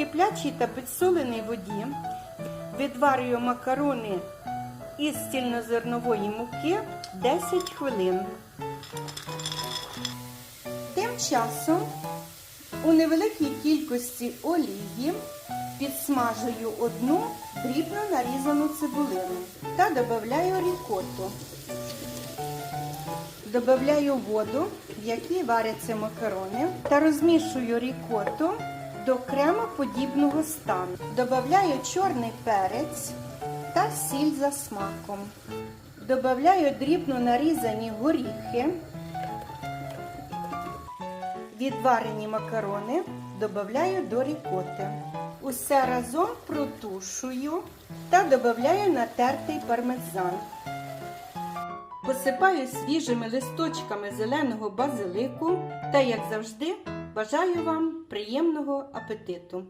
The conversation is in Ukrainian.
киплячій та підсоленій воді відварюю макарони із цільнозернової муки 10 хвилин. Тим часом у невеликій кількості олії підсмажую одну дрібно нарізану цибулину та додаю рікоту. Добавляю воду, в якій варяться макарони, та розмішую рікоту до кремоподібного стану. Добавляю чорний перець та сіль за смаком. Добавляю дрібно нарізані горіхи. Відварені макарони додаю до рікоти. Усе разом протушую та додаю натертий пармезан. Посипаю свіжими листочками зеленого базилику та, як завжди, бажаю вам приємного апетиту!